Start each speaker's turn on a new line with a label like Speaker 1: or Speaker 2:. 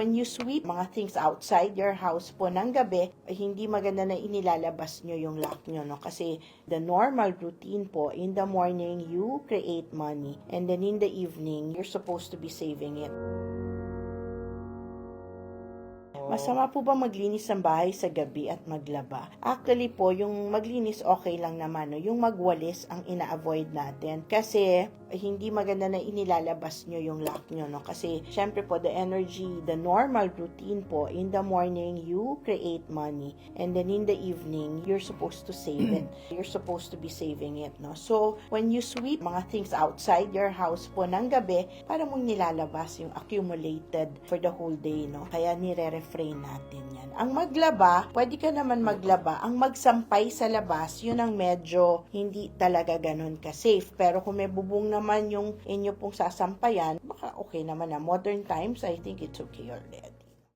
Speaker 1: when you sweep mga things outside your house po ng gabi, ay hindi maganda na inilalabas nyo yung lock nyo, no? Kasi the normal routine po, in the morning, you create money. And then in the evening, you're supposed to be saving it. Masama po ba maglinis ng bahay sa gabi at maglaba? Actually po, yung maglinis okay lang naman. No? Yung magwalis ang ina-avoid natin. Kasi hindi maganda na inilalabas nyo yung lock nyo. No? Kasi syempre po, the energy, the normal routine po, in the morning, you create money. And then in the evening, you're supposed to save it. You're supposed to be saving it. No? So, when you sweep mga things outside your house po ng gabi, para mong nilalabas yung accumulated for the whole day. No? Kaya nire-refrain natin yan. Ang maglaba, pwede ka naman maglaba. Ang magsampay sa labas, yun ang medyo hindi talaga ganun ka-safe. Pero kung may bubong naman yung inyo pong sasampayan, baka okay naman na. Modern times, I think it's okay already.